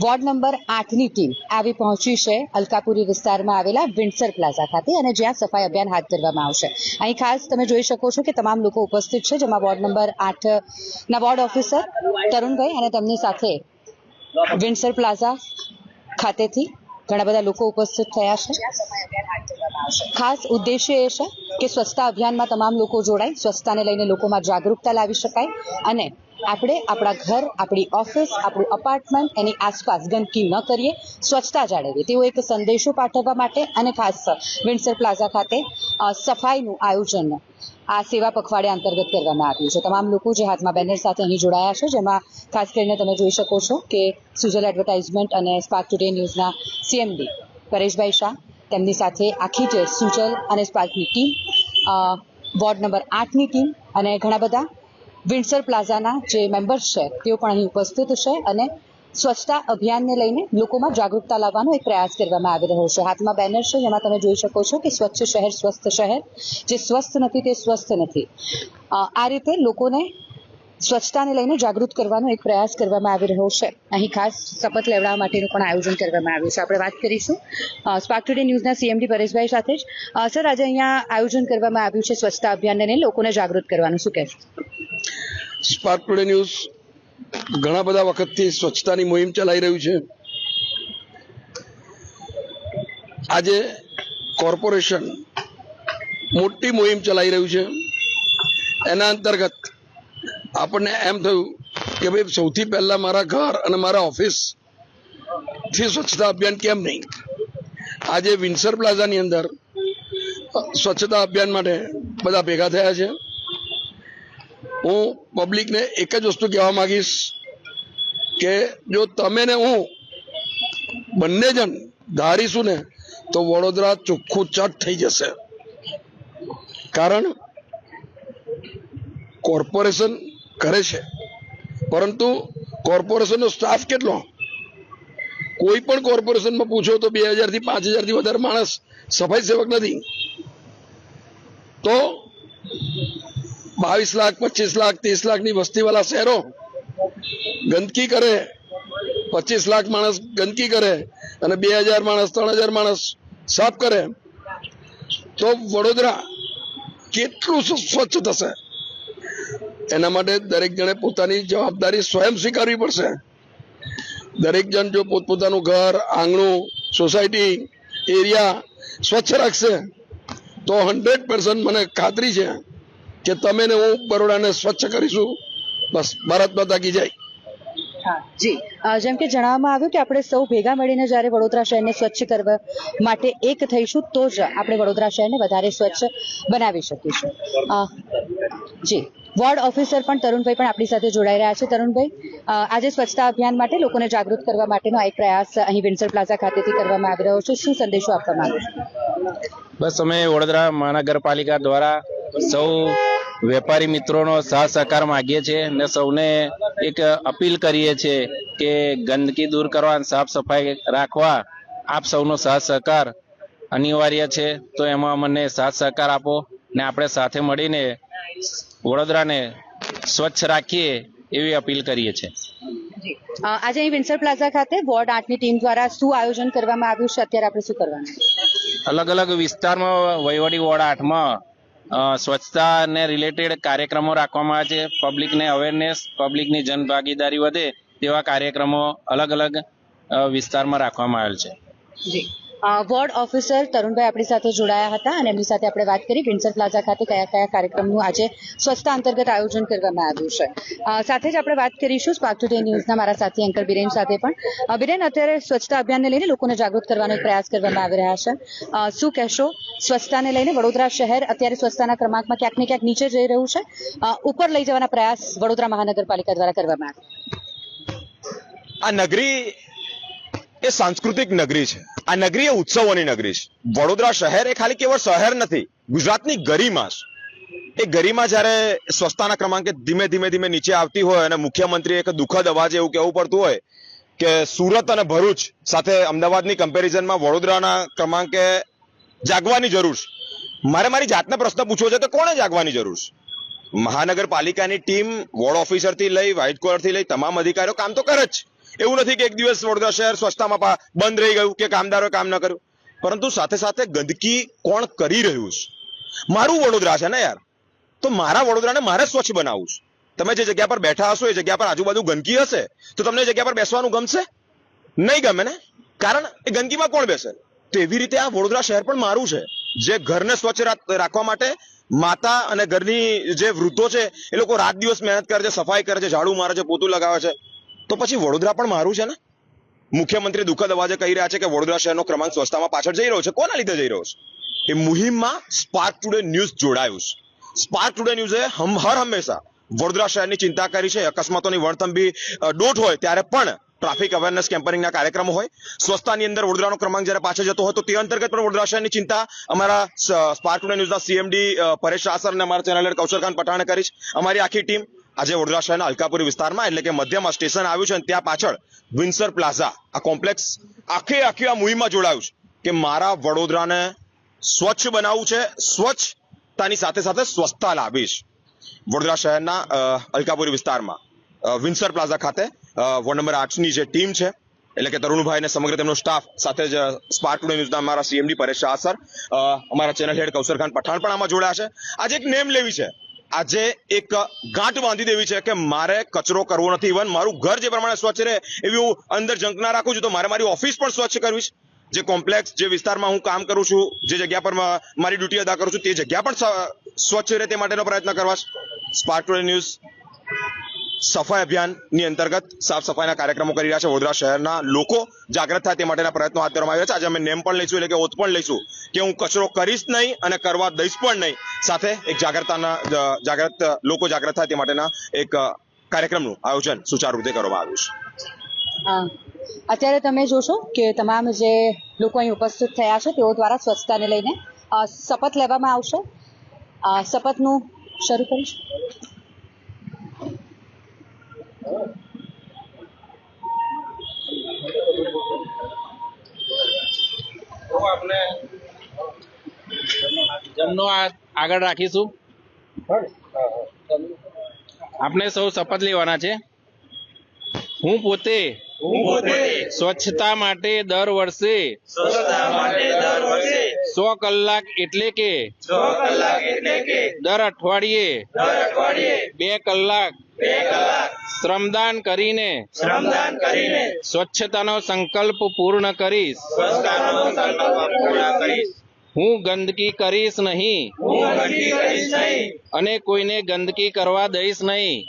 Ward number આઠની team આવી પહોંચી છે. અલકાપુરી વિસ્તારમાં આવેલા વિન્ડસર પ્લાઝા ખાતે અને જ્યાં સફાઈ અભિયાન હાથ ધરવામાં આવશે. અહીં ખાસ તમે જોઈ શકો છો કે તમામ લોકો ઉપસ્થિત છે, જેમાં વોર્ડ નંબર આઠ ના વોર્ડ ઓફિસર તરુણભાઈ અને તેમની સાથે વિન્ડસર પ્લાઝા ખાતેથી ઘણા બધા લોકો ઉપસ્થિત થયા છે. ખાસ ઉદ્દેશ્ય એ છે કે સ્વચ્છતા અભિયાનમાં તમામ લોકો જોડાય, સ્વચ્છતાને લઈને લોકોમાં જાગૃતતા લાવી શકાય અને આપણે આપણા ઘર, આપણી ઓફિસ, આપણું અપાર્ટમેન્ટ એની આસપાસ ગંદકી ન કરીએ, સ્વચ્છતા જાળવીએ. તેવો એક સંદેશો પાઠવવા માટે અને ખાસ વિન્ડસર પ્લાઝા ખાતે સફાઈનું આયોજન, આ સેવા પખવાડિયા અંતર્ગત કરવામાં આવ્યું છે. તમામ લોકો જે હાથમાં બેનર સાથે અહીં જોડાયા છે, જેમાં ખાસ કરીને તમે જોઈ શકો છો કે સુજલ એડવર્ટાઇઝમેન્ટ અને સ્પાર્ક ટુડે ન્યૂઝના સીએમડી પરેશભાઈ શાહ, તેમની સાથે આખી જે સુજલ અને સ્પાર્કની ટીમ વોર્ડ નંબર આઠની ટીમ અને ઘણા બધા વિન્ડસર પ્લાઝાના જે મેમ્બર્સ છે, તેઓ પણ અહીં ઉપસ્થિત છે અને સ્વચ્છતા અભિયાનને લઈને લોકોમાં જાગૃતતા લાવવાનો એક પ્રયાસ કરવામાં આવી રહ્યો છે. હાથમાં બેનર છે, જેમાં તમે જોઈ શકો છો કે સ્વચ્છ શહેર સ્વસ્થ શહેર. જે સ્વસ્થ નથી તે સ્વસ્થ નથી. આ રીતે લોકોને સ્વચ્છતાને લઈને જાગૃત કરવાનો એક પ્રયાસ કરવામાં આવી રહ્યો છે. અહીં ખાસ શપથ લેવડાવવા માટેનું પણ આયોજન કરવામાં આવ્યું છે. આપણે વાત કરીશું સ્પાર્ક ટુડે ન્યૂઝના સીએમડી પરેશભાઈ સાથે જ. સર, આજે અહીંયા આયોજન કરવામાં આવ્યું છે સ્વચ્છતા અભિયાનને લોકોને જાગૃત કરવાનું. શું કહેશો? સ્પાર્ક ટુડે ન્યૂઝ ઘણા બધા વખતથી સ્વચ્છતાની મુહિમ ચલાવી રહ્યું છે. આજે કોર્પોરેશન મોટી મુહિમ ચલાવી રહ્યું છે. એના અંતર્ગત આપણને એમ થયું કે ભાઈ સૌથી પહેલાં મારા ઘર અને મારા ઓફિસથી સ્વચ્છતા અભિયાન કેમ નહીં? આજે વિન્સર પ્લાઝાની અંદર સ્વચ્છતા અભિયાન માટે બધા ભેગા થયા છે. હું પબ્લિકને એક જ વસ્તુ કહેવા માંગીશ કે જો તમે ને હું બંને જણ ધારીશું ને, તો વડોદરા ચોખ્ખું ચટ થઈ જશે. કારણ કોર્પોરેશન કરે છે. પરંતુ કોર્પોરેશનનો સ્ટાફ કેટલો? કોઈ પણ કોર્પોરેશનમાં પૂછો તો બે હજારથી પાંચ હજારથી વધારે માણસ સફાઈ સેવક નથી. તો બાવીસ લાખ, પચીસ લાખ, ત્રીસ લાખની વસ્તીવાળા શહેરો ગંદકી કરે, પચીસ લાખ માણસ ગંદકી કરે અને બે હજાર માણસ, ત્રણ હજાર માણસ સાફ કરે, તો વડોદરા કેટલું સ્વચ્છ થશે? એના માટે દરેક જણે પોતાની જવાબદારી સ્વયં સ્વીકારવી પડશે. દરેક જણ જો પોતપોતાનું ઘર, આંગણું, સોસાયટી, એરિયા સ્વચ્છ રાખશે, તો હંડ્રેડ પર્સન્ટ મને ખાતરી છે કે તમે ને હું બરોડાને સ્વચ્છ કરીશું. બસ ભારત માતા કી જાય. જી. જેમ કે જણાવવામાં આવ્યું કે આપણે સૌ ભેગા મળીને જ્યારે વડોદરા શહેરને સ્વચ્છ કરવા માટે એક થઈશું તો જ આપણે વડોદરા શહેરને વધારે સ્વચ્છ બનાવી શકીશું. જી. વોર્ડ ઓફિસર પણ તરુણભાઈ પણ આપણી સાથે જોડાઈ રહ્યા છે. તરુણભાઈ આજે સ્વચ્છતા અભિયાન માટે લોકોને જાગૃત કરવા માટેનો આ એક પ્રયાસ અહીં વિન્સર પ્લાઝા ખાતેથી કરવામાં આવી રહ્યો છે. શું સંદેશો આપવા માંગુ છો? બસ અમે વડોદરા મહાનગરપાલિકા દ્વારા સૌ વેપારી મિત્રોનો સાથ સહકાર માગીએ છીએ અને સૌને એક અપીલ કરીએ છીએ કે ગંદકી દૂર કરવા અને સાફ સફાઈ રાખવા આપ સૌનો સાથ સહકાર અનિવાર્ય છે. તો એમાં અમને સાથ સહકાર આપો ને આપણે સાથે મળીને વડોદરાને સ્વચ્છ રાખીએ એવી અપીલ કરીએ છીએ. આજે અહીં વિન્સર પ્લાઝા ખાતે વોર્ડ આઠની ટીમ દ્વારા શું આયોજન કરવામાં આવ્યું છે? અત્યારે આપણે શું કરવાનું અલગ અલગ વિસ્તારમાં વહીવટી વોર્ડ આઠમાં સ્વચ્છતાને રિલેટેડ કાર્યક્રમો રાખવામાં આવે છે. પબ્લિકને અવેરનેસ પબ્લિકની જનભાગીદારી વધે તેવા કાર્યક્રમો અલગ અલગ વિસ્તારમાં રાખવામાં આવેલ છે. જી. વોર્ડ ઓફિસર તરુણભાઈ આપણી સાથે જોડાયા હતા અને એમની સાથે આપણે વાત કરી. વિન્સર પ્લાઝા ખાતે કયા કયા કાર્યક્રમનું આજે સ્વચ્છતા અંતર્ગત આયોજન કરવામાં આવ્યું છે. સાથે જ આપણે વાત કરીશું સ્પાર્ક ટુડે ન્યૂઝના મારા સાથી એન્કર બિરેન સાથે પણ. બિરેન, અત્યારે સ્વચ્છતા અભિયાનને લઈને લોકોને જાગૃત કરવાનો પ્રયાસ કરવામાં આવી રહ્યા છે. શું કહેશો? સ્વચ્છતાને લઈને વડોદરા શહેર અત્યારે સ્વચ્છતાના ક્રમાંકમાં ક્યાંક ને ક્યાંક નીચે જઈ રહ્યું છે. ઉપર લઈ જવાના પ્રયાસ વડોદરા મહાનગરપાલિકા દ્વારા કરવામાં આવ્યો. આ નગરી એ સાંસ્કૃતિક નગરી છે. આ નગરી એ ઉત્સવોની નગરી છે. વડોદરા શહેર એ ખાલી કેવળ શહેર નથી, ગુજરાતની ગરિમા છે. એ ગરિમા જ્યારે સ્વચ્છતાના ક્રમાંકે ધીમે ધીમે ધીમે નીચે આવતી હોય અને મુખ્યમંત્રી એક દુઃખદ અવાજે એવું કહેવું પડતું હોય કે સુરત અને ભરૂચ સાથે અમદાવાદની કમ્પેરિઝનમાં વડોદરાના ક્રમાંકે જાગવાની જરૂર છે. મારે મારી જાતને પ્રશ્ન પૂછવો છે તો કોને જાગવાની જરૂર છે? મહાનગરપાલિકાની ટીમ, વોર્ડ ઓફિસરથી લઈ વ્હાઇટ કોલરથી લઈ તમામ અધિકારીઓ કામ તો કરે જ એવું નથી કે એક દિવસ વડોદરા શહેર સ્વચ્છતામાં બંધ રહી ગયું કે કામદારોએ કામ ન કર્યું. પરંતુ સાથે સાથે ગંદકી કોણ કરી રહ્યું છે? મારું વડોદરા છે ને યાર. તો મારા વડોદરાને મારે સ્વચ્છ બનાવવું છે. તમે જે જગ્યા પર બેઠા હશો, એ જગ્યા પર આજુબાજુ ગંદકી હશે, તો તમને જગ્યા પર બેસવાનું ગમશે? નહીં ગમે ને? કારણ એ ગંદકીમાં કોણ બેસે? તો એવી રીતે આ વડોદરા શહેર પણ મારું છે. જે ઘરને સ્વચ્છ રાખવા માટે માતા અને ઘરની જે વૃદ્ધો છે, એ લોકો રાત દિવસ મહેનત કરે છે, સફાઈ કરે છે, ઝાડુ મારે છે, પોતું લગાવે છે. તો પછી વડોદરા પણ મારું છે ને? મુખ્યમંત્રી દુઃખદ અવાજે કહી રહ્યા છે કે વડોદરા શહેરનો ક્રમાંક સ્વચ્છતામાં પાછળ જઈ રહ્યો છે. કોના લીધે જઈ રહ્યો છે? એ મુહિમમાં સ્પાર્ક ટુડે ન્યૂઝ જોડાયું છે. સ્પાર્ક ટુડે ન્યૂઝે હમ, હર હંમેશા વડોદરા શહેરની ચિંતા કરી છે. અકસ્માતોની વણથંભી દોટ હોય ત્યારે પણ ટ્રાફિક અવેરનેસ કેમ્પેનિંગના કાર્યક્રમો હોય. સ્વચ્છતાની અંદર વડોદરાનો ક્રમાંક જ્યારે પાછળ જતો હોય તો તે અંતર્ગત પણ વડોદરા શહેરની ચિંતા અમારા સ્પાર્ક ટુડે ન્યૂઝના સીએમડી પરેશ આસર અને અમારા ચેનલ કૌશલખાન પઠાણે કરી છે. અમારી આખી ટીમ આજે વડોદરા શહેરના અલકાપુરી વિસ્તારમાં, એટલે કે મધ્યમાં સ્ટેશન આવ્યું છે અને ત્યાં પાછળ વિન્સર પ્લાઝા, આ કોમ્પ્લેક્સ આખે આખી આ મુહિમમાં જોડાયું છે કે મારા વડોદરાને સ્વચ્છ બનાવવું છે, સ્વચ્છતાની સાથે સાથે સ્વચ્છતા લાવીશ વડોદરા શહેરના અલકાપુરી વિસ્તારમાં વિન્સર પ્લાઝા ખાતે વોર્ડ નંબર આઠની જે ટીમ છે, એટલે કે તરુણભાઈ અને સમગ્ર તેમનો સ્ટાફ સાથે જ સ્પાર્ક ટુડે ન્યૂઝના અમારા સીએમડી પરેશ શાહ સર અમારા ચેનલ હેડ કૌસર ખાન પઠાણ પણ આમાં જોડાયા છે. આજે એક નેમ લેવી છે આજે એક ગાંઠ બાંધી દેવી છે કે મારે કચરો કરવો નથી. ઇવન મારું ઘર જે પ્રમાણે સ્વચ્છ રહે એવી હું અંદર જંક ના રાખું છું, તો મારે મારી ઓફિસ પણ સ્વચ્છ કરવી જે કોમ્પ્લેક્સ જે વિસ્તારમાં હું કામ કરું છું, જે જગ્યા પર મારી ડ્યુટી અદા કરું છું, તે જગ્યા પણ સ્વચ્છ રહે તે માટેનો પ્રયત્ન કરવા સ્પાર્ટ ન્યૂઝ સફાઈ અભિયાનની અંતર્ગત સાફ સફાઈના કાર્યક્રમો કરી રહ્યા છે વડોદરા શહેરના લોકો. જાગૃત થાય તે માટેના પ્રયત્નો હાથ ધરવામાં આવ્યા છે. આજે અમે નેમ પણ લઈશું, એટલે કે ઓથ પણ લઈશું કે હું કચરો કરીશ નહીં અને કરવા દઈશ પણ નહીં. સાથે એક જાગૃતતાના જાગૃત લોકો જાગૃત થાય તે માટેના એક કાર્યક્રમનું આયોજન સુચારુ રીતે કરવામાં આવ્યું છે. અત્યારે તમે જોશો કે તમામ જે લોકો અહીં ઉપસ્થિત થયા છે, તેઓ દ્વારા સ્વચ્છતાને લઈને શપથ લેવામાં આવશે. શપથનું શરૂ કરીશ. જમનો આગળ રાખીશું. આપણે સૌ શપથ લેવાના છે. હું પોતે સ્વચ્છતા માટે દર વર્ષે સો કલાક એટલે કે દર અઠવાડિયે બે કલાક શ્રમદાન કરીને શ્રમદાન કરીને સ્વચ્છતાનો સંકલ્પ પૂર્ણ કરીશ. હું ગંદકી કરીશ નહીં. અને કોઈને ગંદકી કરવા દઈશ નહીં.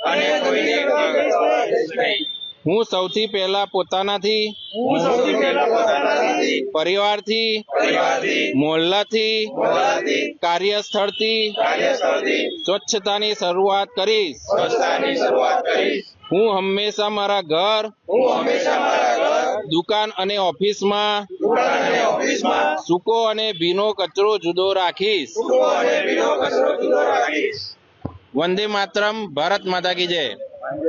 હું સૌથી પહેલા પોતાનાથી પરિવારથી મોહલ્લાથી કાર્યસ્થળથી સ્વચ્છતાની શરૂઆત કરીશ. હું હંમેશા મારા ઘર દુકાન અને ઓફિસમાં સૂકો અને ભીનો કચરો જુદો રાખીશ. વંદે માતરમ ભારત માતા કી જય. જેમ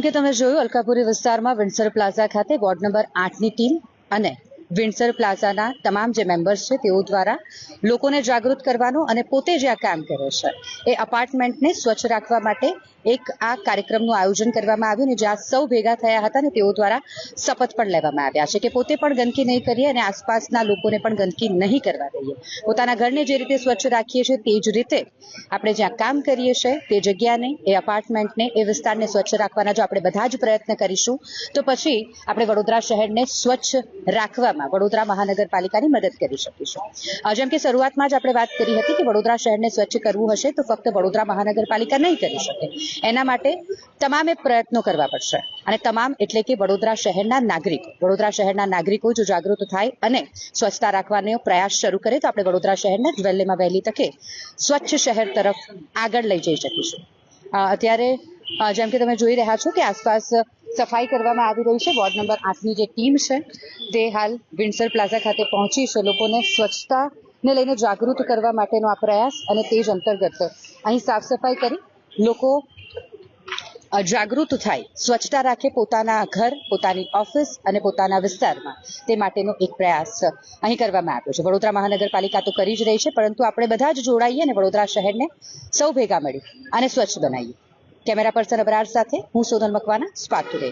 કે તમે જોયું અલકાપુરી વિસ્તારમાં વિન્સર પ્લાઝા ખાતે વોર્ડ નંબર આઠની ટીમ અને વિન્સર પ્લાઝાના તમામ જે મેમ્બર્સ છે તેઓ દ્વારા લોકોને જાગૃત કરવાનું અને પોતે જે આ કામ કરે છે. એ અપાર્ટમેન્ટને સ્વચ્છ રાખવા માટે એક આ કાર્યક્રમનું આયોજન કરવામાં આવ્યું ને જ્યાં સૌ ભેગા થયા હતા ને તેઓ દ્વારા શપથ પણ લેવામાં આવ્યા છે કે પોતે પણ ગંદકી નહીં કરીએ અને આસપાસના લોકોને પણ ગંદકી નહીં કરવા દઈએ. પોતાના ઘરને જે રીતે સ્વચ્છ રાખીએ છીએ તે જ રીતે આપણે જ્યાં કામ કરીએ છીએ તે જગ્યાને, એ અપાર્ટમેન્ટને એ વિસ્તારને સ્વચ્છ રાખવાના જો આપણે બધા જ પ્રયત્ન કરીશું, તો પછી આપણે વડોદરા શહેરને સ્વચ્છ રાખવામાં વડોદરા મહાનગરપાલિકાની મદદ કરી શકીશું. જેમ કે શરૂઆતમાં જ આપણે વાત કરી હતી કે વડોદરા શહેરને સ્વચ્છ કરવું હશે તો ફક્ત વડોદરા મહાનગરપાલિકા નહીં કરી શકે. એના માટે તમામે પ્રયત્નો કરવા પડશે. અને તમામ એટલે કે વડોદરા શહેરના નાગરિકો, વડોદરા શહેરના નાગરિકો જો જાગૃત થાય અને સ્વચ્છતા રાખવાનો પ્રયાસ શરૂ કરે તો આપણે વડોદરા શહેરને વહેલીમાં વહેલી તકે સ્વચ્છ શહેર તરફ આગળ લઈ જઈ શકીશું. અત્યારે જેમ કે તમે જોઈ રહ્યા છો કે આસપાસ સફાઈ કરવામાં આવી રહી છે. વોર્ડ નંબર આઠની જે ટીમ છે, તે હાલ વિન્સર પ્લાઝા ખાતે પહોંચી છે. લોકોને સ્વચ્છતાને લઈને જાગૃત કરવા માટેનો આ પ્રયાસ અને તે જ અંતર્ગત અહીં સાફ સફાઈ કરી લોકો જાગૃત થાય. સ્વચ્છતા રાખે પોતાના ઘર, પોતાની ઓફિસ અને પોતાના વિસ્તારમાં. તે માટેનો એક પ્રયાસ અહીં કરવામાં આવ્યો છે. વડોદરા મહાનગરપાલિકા તો કરી જ રહી છે, પરંતુ આપણે બધા જ જોડાઈએ અને વડોદરા શહેરને સૌ ભેગા મળી અને સ્વચ્છ બનાવીએ. કેમેરા પર્સન અબરાર સાથે હું સોનલ મકવાના સ્પાર્ક ટુડે.